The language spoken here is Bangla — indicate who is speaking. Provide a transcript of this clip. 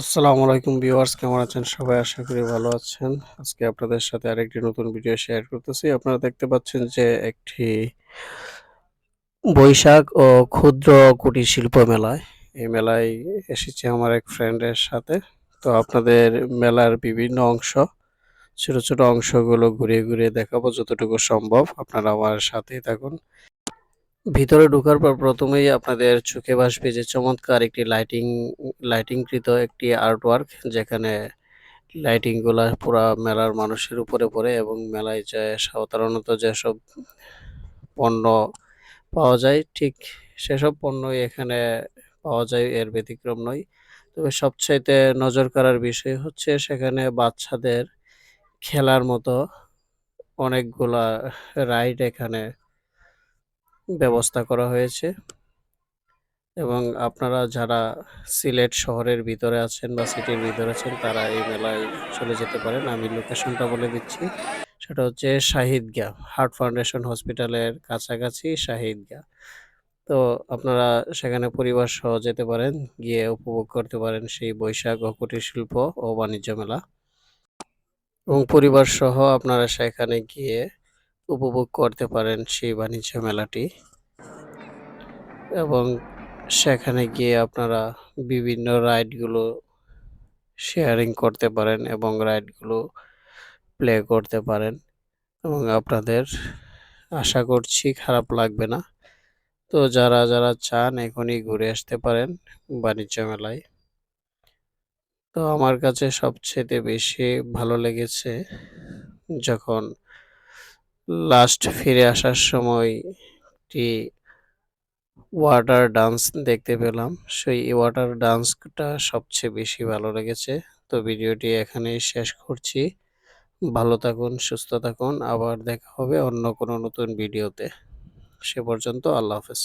Speaker 1: আসসালামু আলাইকুম ভিউয়ার্স, কেমন আছেন? সবাই আশা করি ভালো আছেন। আজকে আপনাদের সাথে আরেকটি নতুন ভিডিও শেয়ার করতেছি। আপনারা দেখতে পাচ্ছেন যে একটি বৈশাখ ও ক্ষুদ্র কুটির শিল্প মেলায়। এই মেলায় এসেছি আমার এক ফ্রেন্ডের সাথে। তো আপনাদের মেলার বিভিন্ন অংশ, ছোট ছোট অংশগুলো ঘুরিয়ে ঘুরিয়ে দেখাবো যতটুকু সম্ভব। আপনারা আমার সাথেই থাকুন। ভিতরে ঢোকার পর প্রথমেই আপনাদের চোখে ভাসবে যে চমৎকার একটি লাইটিং লাইটিংকৃত একটি আর্টওয়ার্ক যেখানে লাইটিংগুলা পুরা মেলার মানুষের উপরে পড়ে এবং মেলায় যে সাধারণত যেসব পণ্য পাওয়া যায়, ঠিক সেসব পণ্যই এখানে পাওয়া যায়, এর ব্যতিক্রম নয়। তবে সবচাইতে নজর কাড়ার বিষয় হচ্ছে সেখানে বাচ্চাদের খেলার মতো অনেকগুলা রাইড এখানে ব্যবস্থা করা হয়েছে। এবং আপনারা যারা সিলেট শহরের ভিতরে আছেন বা সিটির ভিতরে আছেন, তারা এই মেলায় চলে যেতে পারেন। আমি লোকেশনটা বলে দিচ্ছি। সেটা হচ্ছে শাহিদগা, হার্ট ফাউন্ডেশন হসপিটালের কাছাকাছি শাহিদগা। তো আপনারা সেখানে পরিবার সহ যেতে পারেন, গিয়ে উপভোগ করতে পারেন সেই বৈশাখ ও কুটির শিল্প ও বাণিজ্য মেলা। এবং পরিবার সহ আপনারা সেখানে গিয়ে উপভোগ করতে পারেন সেই বাণিজ্য মেলাটি। এবং সেখানে গিয়ে আপনারা বিভিন্ন রাইডগুলো শেয়ারিং করতে পারেন এবং রাইডগুলো প্লে করতে পারেন। এবং আপনাদের আশা করছি খারাপ লাগবে না। তো যারা যারা চান এখনই ঘুরে আসতে পারেন বাণিজ্য মেলায়। তো আমার কাছে সবচেয়ে বেশি ভালো লেগেছে যখন লাস্ট ফিরে আসার সময় একটি ওয়াটার ডান্স দেখতে পেলাম। সেই ওয়াটার ডান্সটা সবচেয়ে বেশি ভালো লেগেছে। তো ভিডিওটি এখানেই শেষ করছি। ভালো থাকুন, সুস্থ থাকুন। আবার দেখা হবে অন্য কোনো নতুন ভিডিওতে। সে পর্যন্ত আল্লাহ হাফেজ।